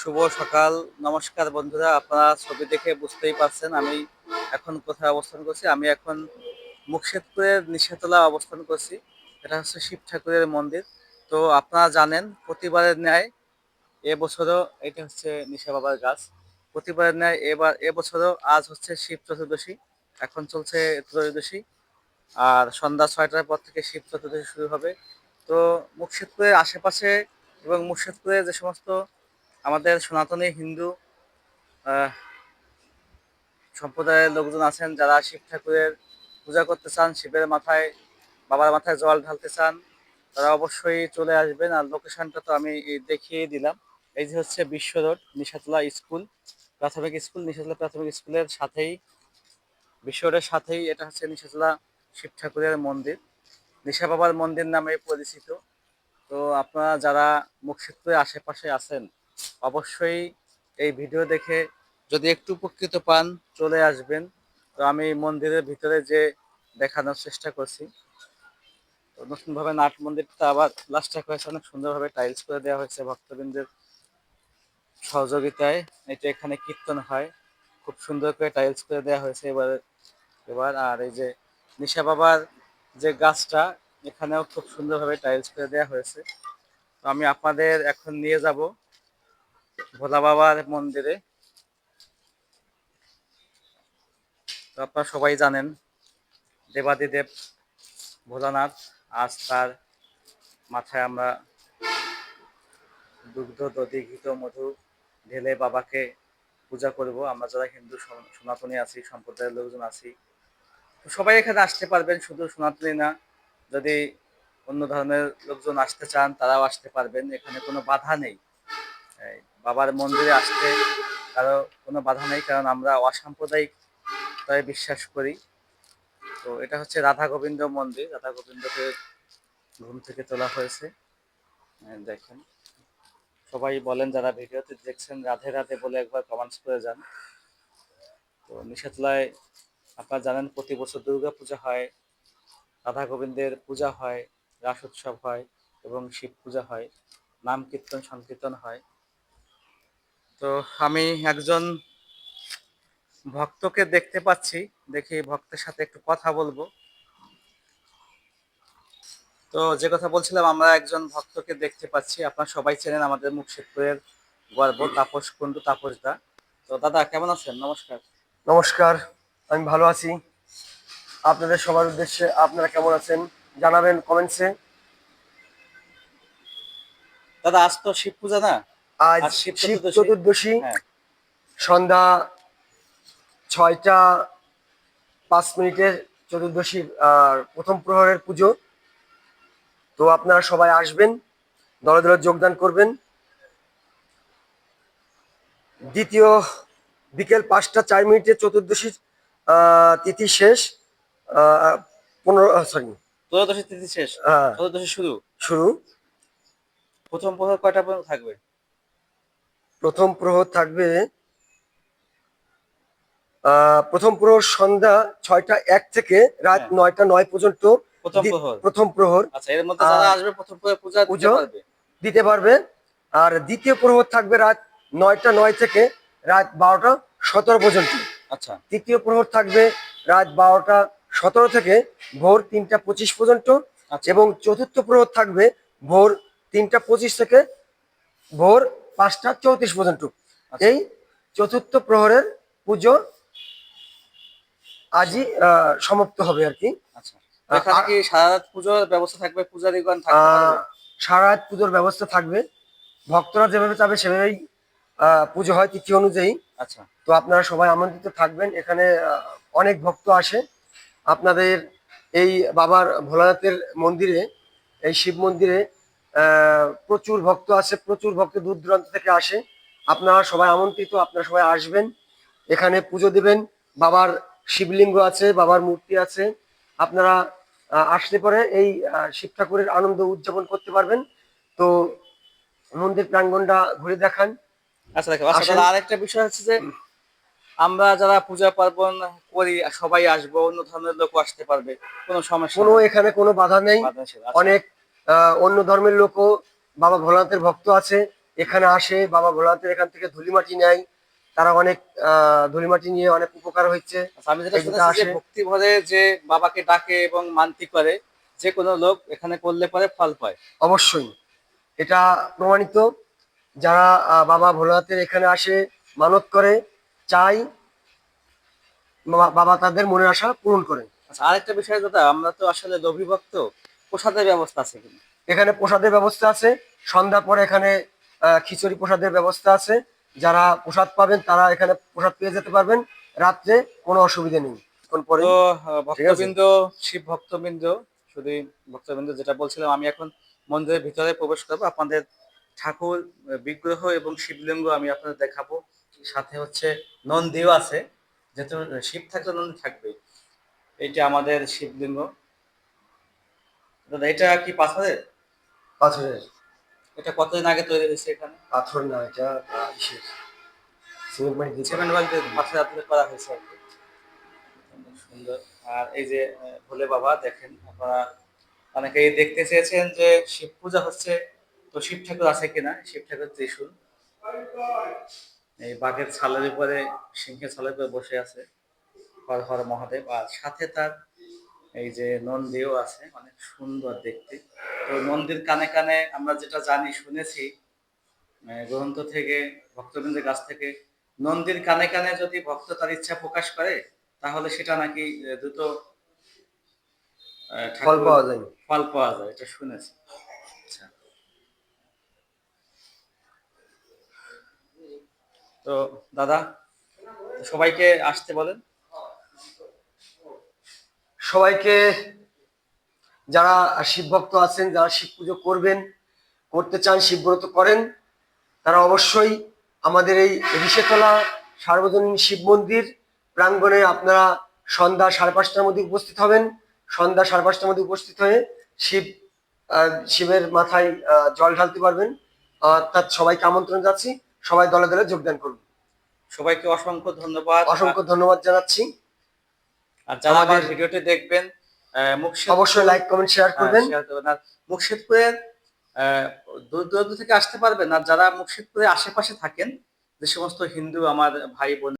শুভ সকাল। নমস্কার বন্ধুরা, আপনারা ছবি দেখে বুঝতেই পারছেন আমি এখন কোথায় অবস্থান করছি। আমি এখন মুর্শিদপুরের নিশাতলা অবস্থান করছি। এটা হচ্ছে শিব ঠাকুরের মন্দির। তো আপনারা জানেন, প্রতিবারের ন্যায় এবছরও এটা হচ্ছে নিশা বাবার গাছ। প্রতিবারের ন্যায় এবার, এবছরও আজ হচ্ছে শিব চতুর্দশী। এখন চলছে ত্রয়োদশী। আর সন্ধ্যা ছয়টার পর থেকে শিব চতুর্দশী শুরু হবে। তো মুর্শিদপুরের আশেপাশে এবং মুর্শিদপুরে যে সমস্ত আমাদের সনাতনী হিন্দু সম্প্রদায়ের লোকজন আছেন যারা শিব ঠাকুরের পূজা করতে চান, শিবের মাথায়, বাবার মাথায় জল ঢালতে চান, তারা অবশ্যই চলে আসবেন আর লোকেশনটা তো আমি দেখিয়ে দিলাম। এই যে হচ্ছে বিশ্ব রোড, নিশাতলা স্কুল, প্রাথমিক স্কুল, নিশাতলা প্রাথমিক স্কুলের সাথেই, বিশ্ব রোডের সাথেই এটা হচ্ছে নিশাতলা শিব ঠাকুরের মন্দির। নিশা বাবার মন্দির নামে পরিচিত। তো আপনারা যারা মুর্শিদপুরের আশেপাশে আছেন অবশ্যই এই ভিডিও দেখে যদি একটু উপকৃত পান, চলে আসবেন। তো আমি মন্দিরের ভিতরে যে দেখানোর চেষ্টা করছি, তো নতুনভাবে নাট মন্দিরটা আবার প্লাস্টার হয়েছে, অনেক সুন্দরভাবে টাইলস করে দেওয়া হয়েছে ভক্তবৃন্দের সহযোগিতায়। এটা এখানে কীর্তন হয়, খুব সুন্দর করে টাইলস করে দেওয়া হয়েছে এবার এবার আর এই যে নিশা বাবার যে গাছটা, এখানেও খুব সুন্দরভাবে টাইলস করে দেওয়া হয়েছে। তো আমি আপনাদের এখন নিয়ে যাব। ভোলা বাবার মন্দিরে। আপনারা সবাই জানেন, দেবাদিদেব ভোলানাথ আজ তার মাথায় আমরা দুগ্ধ, দধি, ঘিত, মধু ঢেলে বাবাকে পূজা করব। আমরা যারা হিন্দু সনাতনী আছি, সম্প্রদায়ের লোকজন আছি সবাই এখানে আসতে পারবেন, শুধু সনাতনী না। যদি অন্য ধরনের লোকজন আসতে চান, তারাও আসতে পারবেন। এখানে কোনো বাধা নেই। বাবার মন্দিরে আসতে কারও কোনো বাধা নেই, কারণ আমরা অসাম্প্রদায়িক তাই বিশ্বাস করি। তো এটা হচ্ছে রাধা গোবিন্দ মন্দির। রাধা গোবিন্দকে ঘুম থেকে তোলা হয়েছে। দেখেন। সবাই বলেন যারা ভিডিওতে দেখছেন, রাধে রাধে বলে একবার কমেন্টস করে যান। তো নিষেধলায় আপনারা জানেন, প্রতি বছর দুর্গা পূজা হয়, রাধা গোবিন্দের পূজা হয়, রাস উৎসব হয় এবং শিব পূজা হয়, নাম কীর্তন, সংকীর্তন হয়। তো আমি একজন ভক্তকে দেখতে পাচ্ছি। দেখি ভক্তের সাথে একটু কথা বলব। তো যে কথা বলছিলাম আমরা একজন ভক্তকে দেখতে পাচ্ছি। আপনারা সবাই চেনেন আমাদের মুর্শিদপুরের গর্ব তাপস কুণ্ডু তাপস দা। তো দাদা কেমন আছেন? নমস্কার। নমস্কার আমি ভালো আছি। আপনাদের সবার উদ্দেশ্যে আপনারা কেমন আছেন জানাবেন কমেন্টসে। দাদা আজ তো শিব পূজা না? আজ শিব চতুর্দশী? হ্যাঁ। সন্ধ্যা ছয়টা পাঁচ মিনিটের চতুর্দশীর আর প্রথম প্রহরের পুজো। তো আপনারা সবাই আসবেন দলে দলে যোগদান করবেন। দ্বিতীয় বিকেল পাঁচটা চার মিনিটে চতুর্দশীর তিথি শেষ পনেরো সরি ত্রয়োদশী তিথি শেষ। চতুর্দশী শুরু। শুরু। প্রথম প্রহর কয়টা পর্যন্ত থাকবে? প্রথম প্রহর থাকবে প্রথম প্রহর সন্ধ্যা ছয়টা এক থেকে রাত হ্যাঁ। নয়টা নয় পর্যন্ত প্রথম প্রহর। আচ্ছা পূজা দিতে পারবে? আর দ্বিতীয় প্রহর থাকবে রাত নয়টা নয় থেকে রাত বারোটা সতেরো পর্যন্ত। আচ্ছা। তৃতীয় প্রহর থাকবে রাত বারোটা সতেরো থেকে ভোর তিনটা পঁচিশ পর্যন্ত। আচ্ছা। এবং চতুর্থ প্রহর থাকবে ভোর তিনটা পঁচিশ থেকে ভোর পাঁচটা চৌত্রিশ পর্যন্ত আচ্ছা। এই চতুর্থ প্রহরের পুজো আজই সমাপ্ত হবে আর কি। আচ্ছা। সারা পুজোর ব্যবস্থা থাকবে? ভক্তরা যেভাবে চাবে সেভাবেই পুজো হয় তিথি অনুযায়ী। আচ্ছা। তো আপনারা সবাই আমন্ত্রিত থাকবেন। এখানে অনেক ভক্ত আসে। আপনাদের এই বাবার ভোলানাথের মন্দিরে এই শিব মন্দিরে প্রচুর ভক্ত আছে প্রচুর ভক্ত দূর দূরান্ত থেকে আসে। আপনারা সবাই আমন্ত্রিত আপনারা সবাই আসবেন এখানে পুজো দিবেন। বাবার শিবলিঙ্গ আছে বাবার মূর্তি আছে। আপনারা আসলে পরে এই শিব ঠাকুরের আনন্দ উদযাপন করতে পারবেন। তো মন্দির প্রাঙ্গণটা ঘুরে দেখান। আচ্ছা দেখো আচ্ছা আরেকটা বিষয় হচ্ছে যে আমরা যারা পূজা পার্বণ করি সবাই আসব অন্য ধর্মের লোকও আসতে পারবে কোনো সমস্যা কোনো এখানে কোনো বাধা নেই। অনেক অন্য ধর্মের লোকও বাবা ভোলানাথের ভক্ত আছে এখানে আসে বাবা ভোলানাথের এখান থেকে ধুলিমাটি নেয়। তারা অনেক আহ, ধুলিমাটি নিয়ে অনেক উপকার হচ্ছে আমি যেটা শুনেছি ভক্তি ভরে যে বাবাকে ডাকে এবং মানতি করে যে কোনো লোক এখানে করলে পরে ফল পায়। অবশ্যই। এটা প্রমাণিত। যারা বাবা ভোলানাথের এখানে আসে মানত করে চাই বাবা- বাবা তাদের মনের আশা পূরণ করেন। আচ্ছা আরেকটা বিষয় দাদা আমরা তো আসলে লোভী ভক্ত। প্রসাদের ব্যবস্থা আছে এখানে প্রসাদের ব্যবস্থা আছে সন্ধ্যা পরে এখানে আহ, খিচুড়ি প্রসাদের ব্যবস্থা আছে। যারা প্রসাদ পাবেন তারা এখানে প্রসাদ পেয়ে যেতে পারবেন। রাত্রে কোনো অসুবিধা নেই। এখন পরে ভক্তবৃন্দ শিব ভক্তবৃন্দ শুধু ভক্তবৃন্দ যেটা বলছিলাম আমি এখন মন্দিরের ভিতরে প্রবেশ করব। আপনাদের ঠাকুর বিগ্রহ এবং শিবলিঙ্গ আমি আপনাদের দেখাবো। সাথে হচ্ছে নন্দীও আছে। যেহেতু শিব থাকলে নন্দী থাকবে এইটা আমাদের শিবলিঙ্গ। দাদা এটা কি পাথরের পাথরের। এটা কতদিন আগে তৈরি হয়েছে এখানে? পাথর না এটা ইসের। সিমেন্ট মাটি দিয়ে। সিমেন্ট বাড়িতে পাথর আতলে করা হয়েছে আর কি। সুন্দর। আর এই যে ভোলে বাবা দেখেন আপনারা অনেকেই দেখতে চেয়েছেন যে শিব পূজা হচ্ছে। তো শিব ঠাকুর আছে কিনা? শিব ঠাকুর ত্রিশূল। এই বাঘের ছালের উপরে সিংহের ছালের উপরে বসে আছে। হর হর মহাদেব। আর সাথে তার এই যে নন্দীও আছে অনেক সুন্দর দেখতে। তো মন্দির কানে কানে আমরা যেটা জানি শুনেছি গ্রন্থ থেকে ভক্তবৃন্দের কাছ থেকে নন্দীর কানে কানে যদি ভক্ত তার ইচ্ছা প্রকাশ করে তাহলে সেটা নাকি দ্রুত ফল পাওয়া যায়। ফল পাওয়া যায় এটা শুনেছি। আচ্ছা। তো দাদা সবাইকে আসতে বলেন। সবাইকে যারা শিব ভক্ত আছেন যারা শিব পুজো করবেন করতে চান শিবব্রত করেন তারা অবশ্যই আমাদের এই ঋষেতলা সার্বজনীন শিব মন্দির প্রাঙ্গণে আপনারা সন্ধ্যা সাড়ে পাঁচটার মধ্যে উপস্থিত হবেন। সন্ধ্যা সাড়ে পাঁচটার মধ্যে উপস্থিত হয়ে শিব শিবের মাথায় জল ঢালতে পারবেন। অর্থাৎ সবাইকে আমন্ত্রণ যাচ্ছি সবাই দলে দলে যোগদান করুন। সবাইকে অসংখ্য ধন্যবাদ। অসংখ্য ধন্যবাদ জানাচ্ছি। আর যারা আমার ভিডিওটি দেখবেন অবশ্যই লাইক কমেন্ট শেয়ার করবেন। আর মুর্শিদপুরের আহ, দূর দূরান্ত থেকে আসতে পারবেন আর যারা মুর্শিদপুরের আশেপাশে থাকেন যে সমস্ত হিন্দু আমার ভাই বোন